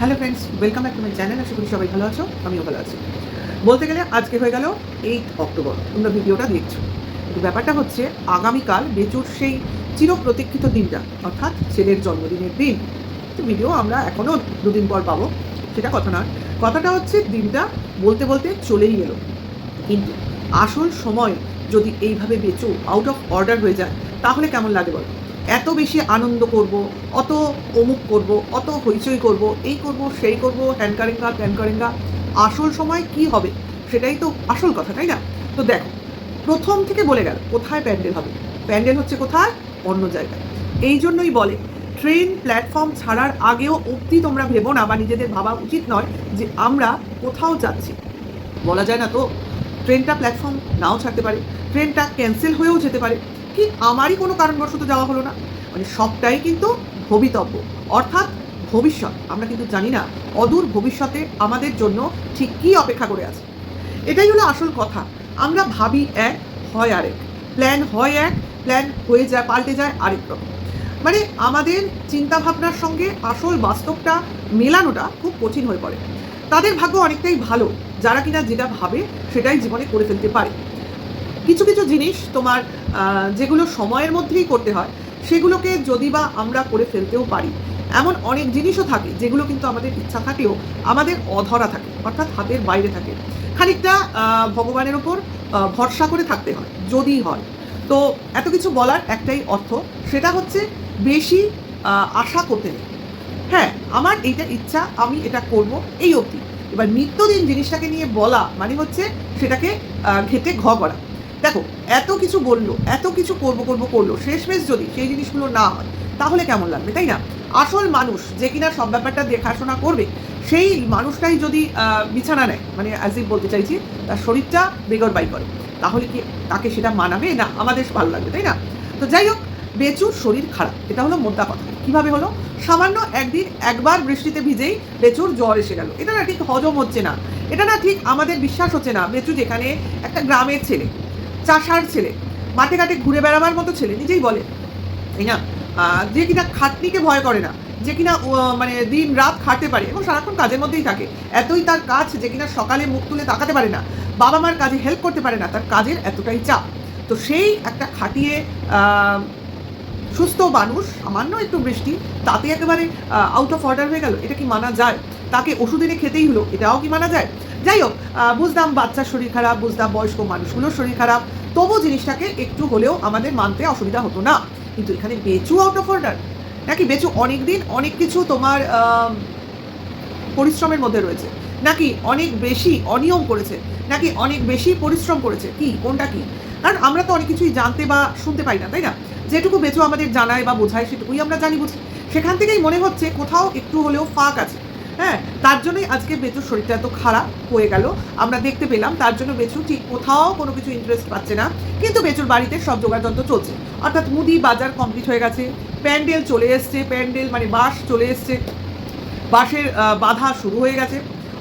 Hello friends welcome back to my channel আশা করি সবাই ভালো আছো, আমিও ভালো আছি। বলতে গেলে আজকে হয়ে গেল এইট অক্টোবর তোমরা ভিডিওটা দেখছ। কিন্তু ব্যাপারটা হচ্ছে, আগামীকাল বেচুর সেই চির প্রতীক্ষিত দিনটা, অর্থাৎ ছেলের জন্মদিনের দিন। তো ভিডিও আমরা এখনও দুদিন পর পাবো, সেটা কথা নয়। কথাটা হচ্ছে, দিনটা বলতে বলতে চলেই গেল। কিন্তু আসল সময় যদি এইভাবে বেচু আউট অফ অর্ডার হয়ে যায়, তাহলে কেমন লাগে বলো? এত বেশি আনন্দ করব, অত অমুক করব, অত হইচই করব, এই করব, সেই করব হ্যান্ডকারিঙ্গা প্যানকারিঙ্গা আসল সময় কি হবে? সেটাই তো আসল কথা, তাই না? তো দেখো, প্রথম থেকে বলে গেল, কোথায় প্যান্ডেল হবে? প্যান্ডেল হচ্ছে কোথায়? অন্য জায়গায়। এই জন্যই বলে, ট্রেন প্ল্যাটফর্ম ছাড়ার আগেও অবধি তোমরা ভেবো না বা নিজেদের ভাবা উচিত নয় যে আমরা কোথাও যাচ্ছি। বলা যায় না তো, ট্রেনটা প্ল্যাটফর্ম নাও ছাড়তে পারে, ট্রেনটা ক্যান্সেল হয়েও যেতে পারে। কি? আমারই কোনো কারণবশত যাওয়া হলো না। মানে সবটাই কিন্তু ভবিতব্য। অর্থাৎ ভবিষ্যৎ। আমরা কিন্তু জানি না অদূর ভবিষ্যতে আমাদের জন্য ঠিক কী অপেক্ষা করে আছে। এটাই হলো আসল কথা। আমরা ভাবি এক, হয় আরেক। প্ল্যান হয় এক, প্ল্যান হয়ে যায়, পাল্টে যায় আরেক রকম। মানে আমাদের চিন্তাভাবনার সঙ্গে আসল বাস্তবটা মেলানোটা খুব কঠিন হয়ে পড়ে। তাদের ভাগ্য অনেকটাই ভালো। যারা কিনা যেটা ভাবে সেটাই জীবনে করে ফেলতে পারে। কিছু কিছু জিনিস তোমার যেগুলো সময়ের মধ্যেই করতে হয়, সেগুলোকে যদি বা আমরা করে ফেলতেও পারি, এমন অনেক জিনিসও থাকে যেগুলো কিন্তু আমাদের ইচ্ছা থাকলেও আমাদের অধরা থাকে, অর্থাৎ হাতের বাইরে থাকে। খানিকটা ভগবানের ওপর ভরসা করে থাকতে হয়, যদি হয়। তো এত কিছু বলার একটাই অর্থ, সেটা হচ্ছে বেশি আশা করতে নেই। হ্যাঁ আমার এইটা ইচ্ছা, আমি এটা করব, এই অবধি। এবার নিত্যদিন জিনিসটাকে নিয়ে বলা মানে হচ্ছে সেটাকে ঘেটে ঘ করা। দেখো, এত কিছু বলল, এত কিছু করব করব করল, শেষমেশ যদি সেই জিনিসগুলো না হয়, তাহলে কেমন লাগবে, তাই না? আসল মানুষ যে কিনা সব ব্যাপারটা দেখাশোনা করবে, সেই মানুষটাই যদি বিছানা নেয় মানে অ্যাজ বলতে চাইছি, তার শরীরটা বেগর বাই করে, তাহলে কি তাকে সেটা মানাবে? না, আমাদের ভালো লাগবে, তাই না? তো যাই হোক, বেচুর শরীর খারাপ, এটা হলো মোদ্দা কথা। কীভাবে হলো? সামান্য একদিন একবার বৃষ্টিতে ভিজেই বেচুর জ্বর এসে গেল। এটা না ঠিক হজম হচ্ছে না, এটা না ঠিক আমাদের বিশ্বাস হচ্ছে না, বেচু যেখানে একটা গ্রামের ছেলে চাষার ছেলে, মাঠে ঘাটে ঘুরে বেড়াবার মতো ছেলে, নিজেই বলে। তাই না যে কিনা খাটনিকে ভয় করে না, যে কিনা মানে দিন রাত খাটতে পারে এবং সারাক্ষণ কাজের মধ্যেই থাকে। এতই তার কাজ যে কিনা সকালে মুখ তুলে তাকাতে পারে না, বাবা মার কাজে হেল্প করতে পারে না, তার কাজের এতটাই চাপ। তো সেই একটা খাটিয়ে সুস্থ মানুষ, সামান্য একটু বৃষ্টি, তাতে একেবারে আউট অফ অর্ডার হয়ে গেল, এটা কি মানা যায়? তাকে ওষুধ এনে খেতেই হলো, এটাও কি মানা যায়? যাই হোক বুঝলাম বাচ্চার শরীর খারাপ বুঝলাম বয়স্ক মানুষগুলোর শরীর খারাপ তবু জিনিসটাকে একটু হলেও আমাদের মানতে অসুবিধা হতো না। কিন্তু এখানে বেচু আউট অফ অর্ডার নাকি বেচু অনেক দিন অনেক কিছু তোমার পরিশ্রমের মধ্যে রয়েছে। নাকি অনেক বেশি অনিয়ম করেছে। নাকি অনেক বেশি পরিশ্রম করেছে। কি? কোনটা কি? কারণ আমরা তো অনেক কিছুই জানতে বা শুনতে পাই না, তাই না? যেটুকু বেচু আমাদের জানায় বা বোঝায় সেটুকুই আমরা জানি বুঝি। সেখান থেকেই মনে হচ্ছে কোথাও একটু হলেও ফাঁক আছে। হ্যাঁ তার জন্যই আজকে বেচুর শরীরটা এত খারাপ হয়ে গেল। আমরা দেখতে পেলাম তার জন্য বেচু ঠিক কোথাও কোনো কিছু ইন্টারেস্ট পাচ্ছে না। কিন্তু বেচুর বাড়িতে সব যোগাযন্ত্র চলছে। অর্থাৎ মুদি বাজার কমপ্লিট হয়ে গেছে। প্যান্ডেল চলে এসছে, প্যান্ডেল মানে বাস চলে এসছে। বাসের বাধা শুরু হয়ে গেছে।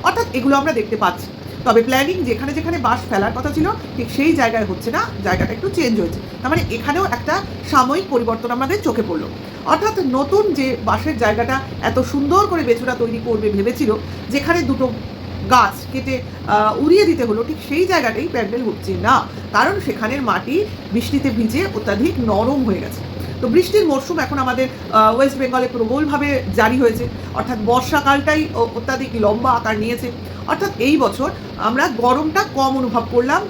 অর্থাৎ এগুলো আমরা দেখতে পাচ্ছি। তবে প্ল্যানিং যেখানে যেখানে বাস ফেলার কথা ছিল, ঠিক সেই জায়গায় হচ্ছে না, জায়গাটা একটু চেঞ্জ হয়েছে। তার মানে এখানেও একটা সাময়িক পরিবর্তন আমাদের চোখে পড়ল। অর্থাৎ নতুন যে বাসের জায়গাটা এত সুন্দর করে বেচুরা তৈরি করবে ভেবেছিল, যেখানে দুটো গাছ কেটে উড়িয়ে দিতে হলো, ঠিক সেই জায়গাটাই প্যান্ডেল হচ্ছে না। কারণ সেখানের মাটি বৃষ্টিতে ভিজে অত্যাধিক নরম হয়ে গেছে। তো বৃষ্টির মরশুম এখন আমাদের ওয়েস্ট বেঙ্গলে প্রবলভাবে জারি হয়েছে। অর্থাৎ বর্ষাকালটাই অত্যাধিক লম্বা আকার নিয়েছে। অর্থাৎ এই বছর আমরা গরমটা কম অনুভব করলাম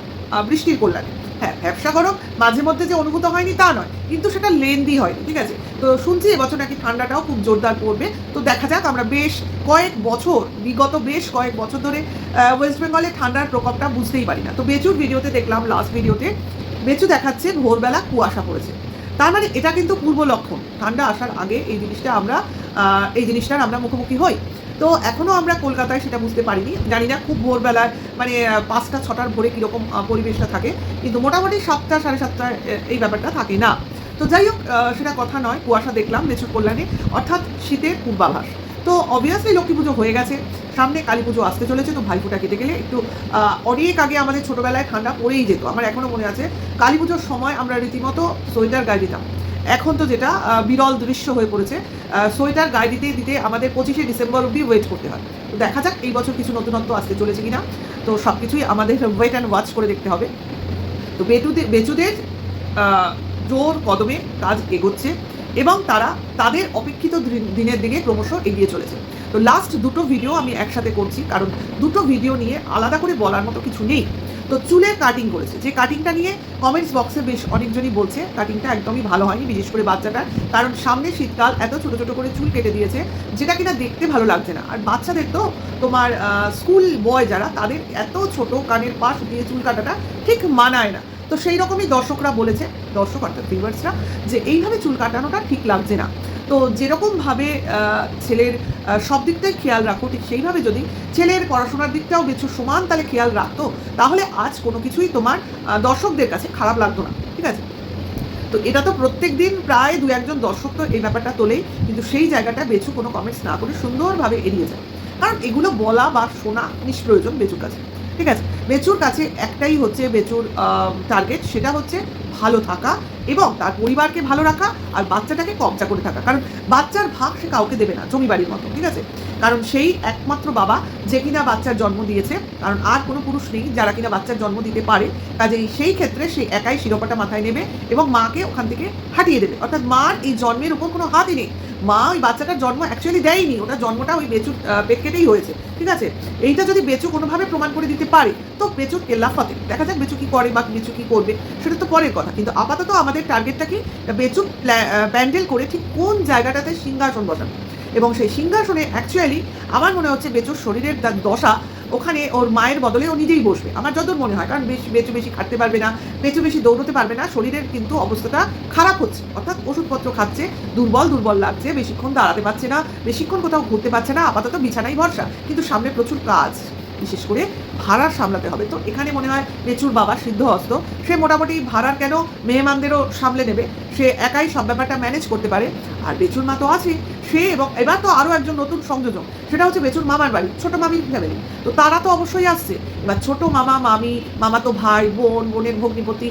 বৃষ্টির কল্যাণে। হ্যাঁ ব্যবসা গরম, মাঝে মধ্যে যে অনুভূত হয়নি তা নয়, কিন্তু সেটা লেন্দি হয়নি, ঠিক আছে? তো শুনছি এবছর নাকি ঠান্ডাটাও খুব জোরদার পড়বে। তো দেখা যাক, আমরা বেশ কয়েক বছর, বিগত বেশ কয়েক বছর ধরে ওয়েস্ট বেঙ্গলে ঠান্ডার প্রকোপটা বুঝতেই পারি না। তো বেচুর ভিডিওতে দেখলাম লাস্ট ভিডিওতে, বেচু দেখাচ্ছে ভোরবেলা কুয়াশা পড়েছে। তার মানে এটা কিন্তু পূর্ব লক্ষণ। ঠান্ডা আসার আগে এই জিনিসটা আমরা এই জিনিসটার আমরা মুখোমুখি হই। তো এখনও আমরা কলকাতায় সেটা বুঝতে পারিনি। জানি না খুব ভোরবেলায় মানে পাঁচটা ছটার ভোরে কীরকম পরিবেশটা থাকে। কিন্তু মোটামুটি সাতটা সাড়ে সাতটায় আহ, এই ব্যাপারটা থাকে না। তো যাই হোক সেটা কথা নয় কুয়াশা দেখলাম বেচুর কল্যাণে। অর্থাৎ শীতের পূর্বাভাস। তো অবভিয়াসলি লক্ষ্মী পুজো হয়ে গেছে। সামনে কালী পুজো আসতে চলেছে তো ভাইফোঁটা কেটে গেলে একটু অনেক আগে আমাদের ছোটোবেলায় ঠান্ডা পড়েই যেত। আমার এখনও মনে আছে কালী পুজোর সময় আমরা রীতিমতো সোয়েটার গায়ে দিতাম। এখন তো যেটা বিরল দৃশ্য হয়ে পড়েছে। সোয়েটার গায়ে দিতে দিতে আমাদের পঁচিশে ডিসেম্বর অবধি ওয়েট করতে হয়। তো দেখা যাক এই বছর কিছু নতুনত্ব আসতে চলেছে কিনা। তো সব কিছুই আমাদের ওয়েট অ্যান্ড ওয়াচ করে দেখতে হবে। তো বেটুদের বেচুদের জোর কদমে কাজ এগোচ্ছে এবং তারা তাদের অপেক্ষিত দিন- দিনের দিকে ক্রমশ এগিয়ে চলেছে। তো লাস্ট দুটো ভিডিও আমি একসাথে করছি, কারণ দুটো ভিডিও নিয়ে আলাদা করে বলার মতো কিছু নেই। তো চুলের কাটিং করেছে। যে কাটিংটা নিয়ে কমেন্টস বক্সে বেশ অনেকজনই বলছে কাটিংটা একদমই ভালো হয়নি, বিশেষ করে বাচ্চাটার। কারণ সামনে শীতকাল এত ছোট ছোট করে চুল কেটে দিয়েছে, যেটা কিনা দেখতে ভালো লাগছে না। আর বাচ্চাদের তো তোমার স্কুল বয় যারা, তাদের এত ছোট কানের পাশ দিয়ে চুল কাটাটা ঠিক মানায় না। তো সেই রকমই দর্শকরা বলেছে, দর্শক অর্থাৎ ভিউয়ার্সরা যে এইভাবে চুল কাটানোটা ঠিক লাগছে না। তো যেরকমভাবে ছেলের সব দিকটাই খেয়াল রাখো, ঠিক সেইভাবে যদি ছেলের পড়াশোনার দিকটাও বেশ সমান তাহলে খেয়াল রাখতো তাহলে আজ কোনো কিছুই তোমার দর্শকদের কাছে খারাপ লাগতো না, ঠিক আছে? তো এটা তো প্রত্যেক দিন প্রায় দু একজন দর্শক তো এই ব্যাপারটা তোলেই, কিন্তু সেই জায়গাটা বেচু কোনো কমেন্টস না করে সুন্দরভাবে এড়িয়ে যায়। কারণ এগুলো বলা বা শোনা নিষ্প্রয়োজন বেচুর কাছে, ঠিক আছে? বেচুর কাছে একটাই হচ্ছে বেচুর টার্গেট সেটা হচ্ছে ভালো থাকা এবং তার পরিবারকে ভালো রাখা আর বাচ্চাটাকে কবজা করে থাকা। কারণ বাচ্চার ভাগ সে কাউকে দেবে না জমি বাড়ির মতো ঠিক আছে? কারণ সেই একমাত্র বাবা যে কিনা বাচ্চার জন্ম দিয়েছে কারণ আর কোনো পুরুষ নেই যারা কিনা বাচ্চার জন্ম দিতে পারে। কাজেই সেই ক্ষেত্রে সে একাই শিরোপাটা মাথায় নেবে এবং মাকে ওখান থেকে হাঁটিয়ে দেবে। অর্থাৎ মার এই জন্মের উপর কোনো হাতই নেই। মা ওই বাচ্চাটার জন্ম অ্যাকচুয়ালি দেয়নি ওটা জন্মটা ওই বেচুর আহ, পেট কেটেই হয়েছে ঠিক আছে? এইটা যদি বেচু কোনোভাবে প্রমাণ করে দিতে পারে তো বেচুর কেল্লাফাতে। দেখা যাক বেচু কি করে বা বেচু কি করবে সেটা তো পরের কথা। কিন্তু আপাতত আমাদের টার্গেটটা কি? বেচু প্যান্ডেল করে ঠিক কোন জায়গাটাতে সিংহাসন বসানো। এবং সেই সিংহাসনে অ্যাকচুয়ালি আমার মনে হচ্ছে বেচুর শরীরের দশা ওখানে ওর মায়ের বদলে ও নিজেই বসবে। আমার যতদূর মনে হয়, কারণ বেশি, বেচু বেশি খাটতে পারবে না, বেচু বেশি দৌড়তে পারবে না, শরীরের কিন্তু অবস্থাটা খারাপ হচ্ছে। অর্থাৎ ওষুধপত্র খাচ্ছে, দুর্বল দুর্বল লাগছে, বেশিক্ষণ দাঁড়াতে পারছে না, বেশিক্ষণ কোথাও ঘুরতে পারছে না, আপাতত বিছানাই ভরসা। কিন্তু সামনে প্রচুর কাজ। বিশেষ করে ভাড়ার সামলাতে হবে। তো এখানে মনে হয় বেচুর বাবা সিদ্ধহস্ত সে মোটামুটি ভাড়ার কেন মেহমানদেরও সামলে নেবে? সে একাই সব ব্যাপারটা ম্যানেজ করতে পারে। আর বেচুর মা তো আছে, সে এবং এবার তো আরও একজন নতুন সংযোজন সেটা হচ্ছে বেচুর মামার বাড়ি, ছোট মামির ফ্যামিলি তো তারা তো অবশ্যই আসছে। এবার ছোট মামা, মামি, মামা তো ভাই, বোন, বোনের ভগ্নিপতি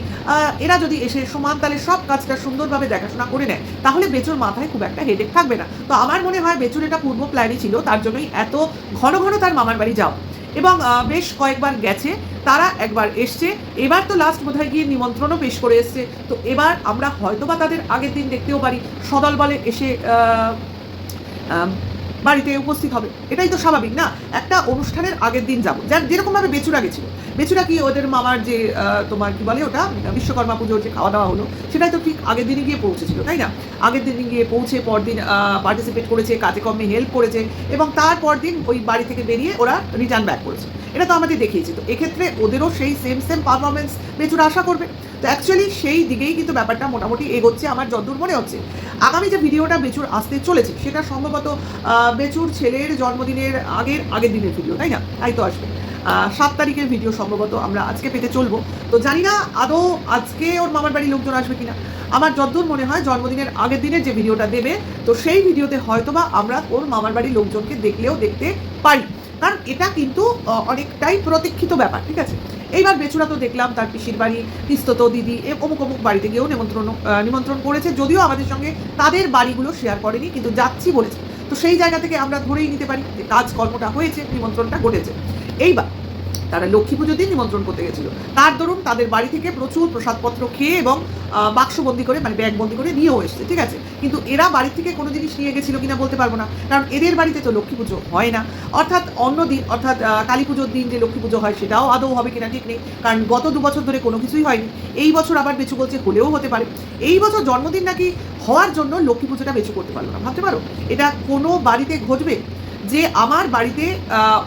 এরা যদি এসে সমান তালে সব কাজটা সুন্দরভাবে দেখাশোনা করে নেয়, তাহলে বেচুর মাথায় খুব একটা হেডেক থাকবে না। তো আমার মনে হয় বেচুর এটা পূর্ব প্ল্যানই ছিল, তার জন্যই এত ঘন ঘন তার মামার বাড়ি যাও এবং বেশ কয়েকবার গেছে। তারা একবার এসছে। এবার তো লাস্ট বোধহয় গিয়ে নিমন্ত্রণও পেশ করে এসছে। তো এবার আমরা হয়তোবা তাদের আগের দিন দেখতেও পারি। সদল বলে এসে বাড়িতে উপস্থিত হবে। এটাই তো স্বাভাবিক, না? একটা অনুষ্ঠানের আগের দিন যাব। যার যেরকমভাবে বেচুরা গেছিল। বেচুরা কি ওদের মামার যে তোমার কি বলে ওটা? বিশ্বকর্মা পুজোর যে খাওয়া দাওয়া হলো, সেটাই তো ঠিক আগের দিনই গিয়ে পৌঁছেছিল, তাই না? আগের দিন গিয়ে পৌঁছে পরদিন পার্টিসিপেট করেছে, কাজে কর্মে হেল্প করেছে এবং তারপর দিন ওই বাড়ি থেকে বেরিয়ে ওরা রিটার্ন ব্যাক করেছে। এটা তো আমাদের দেখিয়েছে তো। এক্ষেত্রে ওদেরও সেই সেম সেম পারফরমেন্স বেচুরা আশা করবে। তো অ্যাকচুয়ালি সেই দিকেই কিন্তু ব্যাপারটা মোটামুটি এগোচ্ছে, আমার যতদূর মনে হচ্ছে। আগামী যে ভিডিওটা বেচুর আসতে চলেছে, সেটা সম্ভবত বেচুর ছেলের জন্মদিনের আগের আগের দিনের ভিডিও তাই না? তাই তো আসবে। সাত তারিখের ভিডিও সম্ভবত আমরা আজকে পেতে চলবো। তো জানি না আদৌ আজকে ওর মামার বাড়ির লোকজন আসবে কিনা। আমার যতদূর মনে হয় জন্মদিনের আগের দিনের যে ভিডিওটা দেবে, তো সেই ভিডিওতে হয়তোবা আমরা ওর মামার বাড়ির লোকজনকে দেখলেও দেখতে পারি। কারণ এটা কিন্তু অনেকটাই প্রতীক্ষিত ব্যাপার, ঠিক আছে? এইবার বেচুরা তো দেখলাম, তার পিসির বাড়ি পিস্তত দিদি অমুক অমুক বাড়িতে গিয়েও নিমন্ত্রণ নিমন্ত্রণ করেছে, যদিও আমাদের সঙ্গে তাদের বাড়িগুলো শেয়ার করেনি, কিন্তু যাচ্ছি বলেছে। তো সেই জায়গা থেকে আমরা ধরেই নিতে পারি যে কাজকর্মটা হয়েছে, নিমন্ত্রণটা ঘটেছে। এইবার তারা লক্ষ্মী পুজো দিন নিমন্ত্রণ করতে গেছিল। তার দরুন তাদের বাড়ি থেকে প্রচুর প্রসাদপত্র খেয়ে এবং বাক্সবন্দি করে মানে ব্যাগবন্দি করে নিয়েও এসছে, ঠিক আছে? কিন্তু এরা বাড়ি থেকে কোনো জিনিস নিয়ে গেছিল কিনা বলতে পারব না। কারণ এদের বাড়িতে তো লক্ষ্মী পুজো হয় না। অর্থাৎ অন্য দিন, অর্থাৎ কালী পুজোর দিন যে লক্ষ্মী পুজো হয় সেটাও আদৌ হবে কিনা ঠিক নেই। কারণ গত দু বছর ধরে কোনো কিছুই হয়নি। এই বছর আবার বেচু বলছে হলেও হতে পারে। এই বছর জন্মদিন নাকি হওয়ার জন্য লক্ষ্মী পুজোটা বেচু করতে পারল না। ভাবতে পারো? এটা কোনো বাড়িতে ঘটবে যে আমার বাড়িতে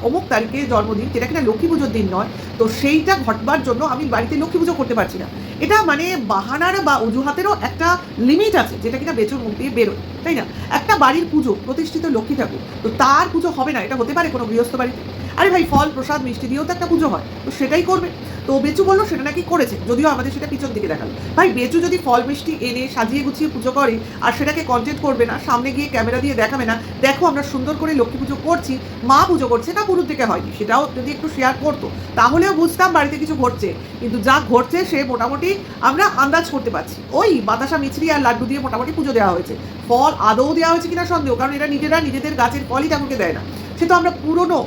অমুক তারিখে জন্মদিন, যেটা কিনা লক্ষ্মী পুজোর দিন নয়, তো সেইটা ঘটবার জন্য আমি বাড়িতে লক্ষ্মী পুজো করতে পারছি না। এটা মানে বাহানার বা অজুহাতেরও একটা লিমিট আছে, যেটা কিনা বেচুর মুখ দিয়ে বেরোয়, তাই না? একটা বাড়ির পুজো, প্রতিষ্ঠিত লক্ষ্মী ঠাকুর, তো তার পুজো হবে না, এটা হতে পারে কোনো গৃহস্থ বাড়িতে। আরে ভাই, ফল, প্রসাদ, মিষ্টি দিয়েও তো একটা পুজো হয়, তো সেটাই করবে। তো বেচু বলল সেটা নাকি করেছে, যদিও আমাদের সেটা পিছন দিকে দেখাল। ভাই, বেচু যদি ফল মিষ্টি এনে সাজিয়ে গুছিয়ে পুজো করে আর সেটাকে কন্টেন্ট করবে না, সামনে গিয়ে ক্যামেরা দিয়ে দেখাবে না, দেখো আমরা সুন্দর করে লক্ষ্মী পুজো করছি, মা পুজো করছে না পুরুর দিকে হয়নি, সেটাও যদি একটু শেয়ার করতো, তাহলেও বুঝতাম বাড়িতে কিছু ঘটছে। কিন্তু যা ঘটছে সে মোটামুটি আমরা আন্দাজ করতে পারছি। ওই বাতাসা মিছরি আর লাড্ডু দিয়ে মোটামুটি পুজো দেওয়া হয়েছে। ফল আদৌ দেওয়া হয়েছে কিনা সন্দেহ, কারণ এরা নিজেরা নিজেদের গাছের ফলই ঠাকুরকে দেয় না। সে তো আমরা পুরনো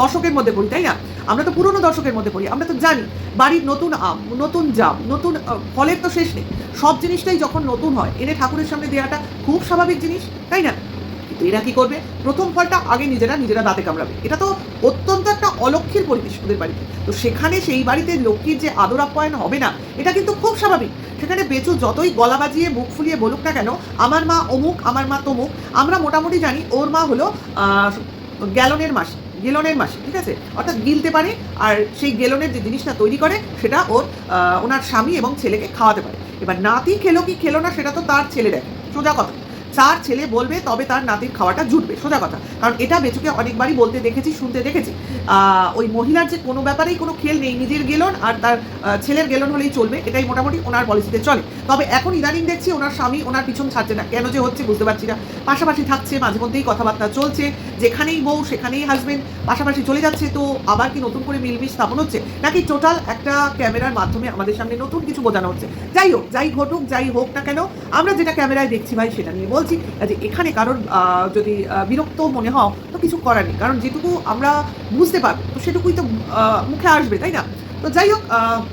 দর্শকের মধ্যে পড়ি, তাই না? আমরা তো পুরনো দর্শকের মধ্যে পড়ি, আমরা তো জানি বাড়ির নতুন আম, নতুন জাম, নতুন ফলের তো শেষ নেই। সব জিনিসটাই যখন নতুন হয়, এনে ঠাকুরের সামনে দেওয়াটা খুব স্বাভাবিক জিনিস, তাই না? কিন্তু এরা কী করবে? প্রথম ফলটা আগে নিজেরা নিজেরা দাঁতে কামড়াবে। এটা তো অত্যন্ত একটা অলক্ষীর পরিবেশ ওদের বাড়িতে। তো সেখানে সেই বাড়িতে লক্ষ্মীর যে আদর আপ্যায়ন হবে না, এটা কিন্তু খুব স্বাভাবিক। সেখানে বেচু যতই গলা বাজিয়ে মুখ ফুলিয়ে বলুক না কেন, আমার মা অমুক, আমার মা তমুক, আমরা মোটামুটি জানি ওর মা হলো গ্যালনের মাসি। গেলনের মাসি, ঠিক আছে? অর্থাৎ গিলতে পারে আর সেই গেলনের যে জিনিসটা তৈরি করে, সেটা ওর ওনার স্বামী এবং ছেলেকে খাওয়াতে পারে। এবার নাতি খেলো কি খেলো না, সেটা তো তার ছেলে দেখে, সোজা কথা। তার ছেলে বলবে, তবে তার নাতির খাওয়াটা জুটবে, সোজা কথা। কারণ এটা বেচুকে অনেকবারই বলতে দেখেছি, শুনতে দেখেছি। ওই মহিলার যে কোনো ব্যাপারেই কোনো খেল নেই, নিজের গেলন আর তার ছেলের গেলন হলেই চলবে, এটাই মোটামুটি ওনার পলিসিতে চলে। তবে এখন ইদানিং দেখছি ওনার স্বামী ওনার পিছন ছাড়ছে না। কেন যে হচ্ছে বুঝতে পারছি না। পাশাপাশি থাকছে মাঝে মধ্যেই কথাবার্তা চলছে। যেখানেই বউ, সেখানেই হাজবেন্ড পাশাপাশি চলে যাচ্ছে, তো আবার কি নতুন করে মিলমিশ স্থাপন হচ্ছে? নাকি টোটাল একটা ক্যামেরার মাধ্যমে আমাদের সামনে নতুন কিছু বোঝানো হচ্ছে? যাই হোক, যাই ঘটুক, যাই হোক না কেন, আমরা যেটা ক্যামেরায় দেখছি ভাই, সেটা নিয়ে বলছি যে এখানে কারোর যদি বিরক্ত মনে হও, তো কিছু করার নেই। কারণ যেটুকু আমরা বুঝতে পারব, তো সেটুকুই তো মুখে আসবে, তাই না? তো যাই হোক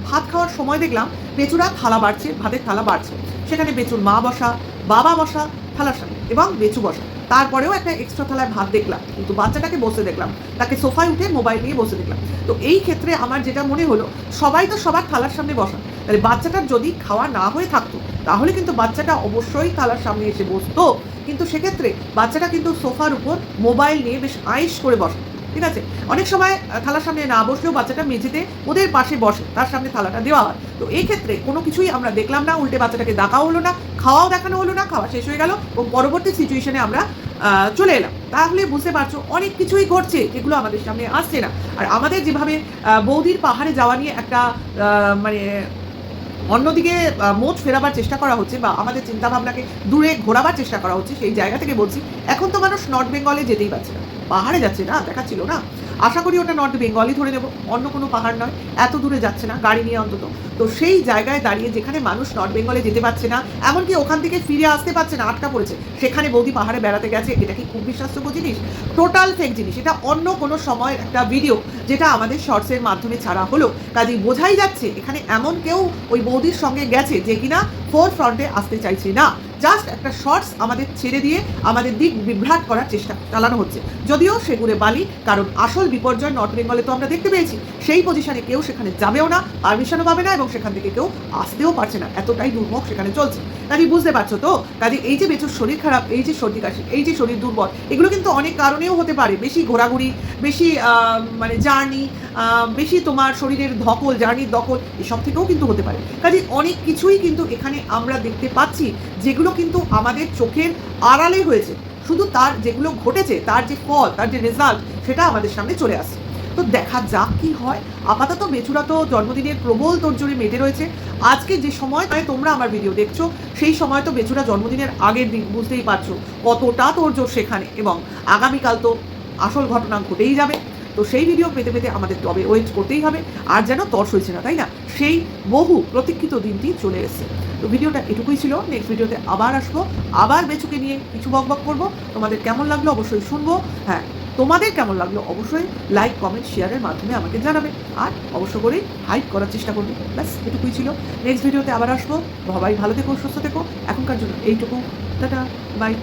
ভাত খাওয়ার সময় দেখলাম, বেচুরা থালা বাড়ছে, ভাতের থালা বাড়ছে। সেখানে বেচুর মা বসা, বাবা বসা, থালার সামনে এবং বেচু বসা। তারপরেও একটা এক্সট্রা থালায় ভাত দেখলাম, কিন্তু বাচ্চাটাকে বসে দেখলাম। তাকে সোফায় উঠে মোবাইল নিয়ে বসে দেখলাম। তো এই ক্ষেত্রে আমার যেটা মনে হলো, সবাই তো সবার থালার সামনে বসা। তাহলে বাচ্চাটা যদি খাওয়া না হয়ে থাকতো, তাহলে কিন্তু বাচ্চাটা অবশ্যই থালার সামনে এসে বসতো। কিন্তু সেক্ষেত্রে বাচ্চাটা কিন্তু সোফার উপর মোবাইল নিয়ে বেশ আয়েস করে বসে। ঠিক আছে? অনেক সময় থালার সামনে না বসলেও বাচ্চাটা মেঝেতে ওদের পাশে বসে, তার সামনে থালাটা দেওয়া হয়। তো এই ক্ষেত্রে কোনো কিছুই আমরা দেখলাম না, উল্টে বাচ্চাটাকে ডাকাও হলো না, খাওয়াও দেখানো হলো না, খাওয়া শেষ হয়ে গেল এবং পরবর্তী সিচুয়েশনে আমরা চলে এলাম। তাহলে বুঝতে পারছ, অনেক কিছুই ঘটছে, যেগুলো আমাদের সামনে আসছে না। আর আমাদের যেভাবে বৌদির পাহাড়ে যাওয়া নিয়ে একটা মানে অন্যদিকে মোট ফেরাবার চেষ্টা করা হচ্ছে বা আমাদের চিন্তাভাবনাকে দূরে ঘোরাবার চেষ্টা করা হচ্ছে, সেই জায়গা থেকে বলছি, এখন তো মানুষ নর্থ বেঙ্গলে যেতেই পারছে না। পাহাড়ে যাচ্ছে না, দেখাচ্ছিল না। আশা করি ওটা নর্থ বেঙ্গলই ধরে নেব, অন্য কোনো পাহাড় নয়, এত দূরে যাচ্ছে না, গাড়ি নিয়ে অন্তত। তো সেই জায়গায় দাঁড়িয়ে যেখানে মানুষ নর্থ বেঙ্গলে যেতে পারছে না, এমনকি ওখান থেকে ফিরে আসতে পারছে না, আটকা পড়েছে, সেখানে বৌদি পাহাড়ে বেড়াতে গেছে, এটা কি খুব বিশ্বাসযোগ্য জিনিস? টোটাল ফেক জিনিস, এটা অন্য কোনো সময়ের একটা ভিডিও যেটা আমাদের শর্টসের মাধ্যমে ছাড়া হলো। কাজেই বোঝাই যাচ্ছে, এখানে এমন কেউ ওই বৌদির সঙ্গে গেছে যে কিনা ফোর ফ্রন্টে আসতে চাইছে না। জাস্ট একটা শর্টস আমাদের ছেড়ে দিয়ে আমাদের দিক বিভ্রাট করার চেষ্টা চালানো হচ্ছে। যদিও সেগুলো বালি, কারণ আসল বিপর্যয় নর্থ বেঙ্গলে তো আমরা দেখতে পেয়েছি। সেই পজিশনে কেউ সেখানে যাবেও না পারমিশনও পাবে না এবং সেখান থেকে কেউ আসতেও পারছে না। এতটাই দুর্ভোগ সেখানে চলছে। কাজে বুঝতে পারছ তো? কাজে এই যে বেচুর শরীর খারাপ, এই যে সর্দি কাশি, এই যে শরীর দুর্বল, এগুলো কিন্তু অনেক কারণেও হতে পারে। বেশি ঘোরাঘুরি, বেশি মানে জার্নি বেশি তোমার শরীরের ধকল, জার্নির দখল এসব থেকেও কিন্তু হতে পারে। কাজে অনেক কিছুই কিন্তু এখানে আমরা দেখতে পাচ্ছি, যেগুলো কিন্তু আমাদের চোখের আড়ালে হয়েছে। শুধু তার যেগুলো ঘটেছে, তার যে ফল, তার যে রেজাল্ট সেটা আমাদের সামনে চলে আসছে। তো দেখা যাক কি হয়। আপাতত বেচুরা তো জন্মদিনের প্রবল তোরজোরে মেতে রয়েছে। আজকে যে সময় তাই তোমরা আমার ভিডিও দেখছ, সেই সময় তো বেচুরা জন্মদিনের আগের দিন, বুঝতেই পারছ কতটা তোরজোর সেখানে এবং আগামীকাল তো আসল ঘটনা ঘটেই যাবে। তো সেই ভিডিও পেতে পেতে আমাদের তবে ওয়েট করতেই হবে। আর যেন তর্স হয়েছে না, তাই না? সেই বহু প্রতীক্ষিত দিনটি চলে এসেছে। তো ভিডিওটা এটুকুই ছিল। নেক্সট ভিডিওতে আবার আসব। আবার বেচুকে নিয়ে কিছু বকবক করব। তোমাদের কেমন লাগল অবশ্যই শুনব। হ্যাঁ তোমাদের কেমন লাগল অবশ্যই লাইক কমেন্ট শেয়ারের মাধ্যমে আমাকে জানাবে। আর অবশ্য করেই হাইক করার চেষ্টা করবে। ব্যাস, এটুকুই ছিল। নেক্সট ভিডিওতে আবার আসব। সবাই ভালো থেকো, সুস্থ থেকো। এখনকার জন্য এইটুকু। Tata bye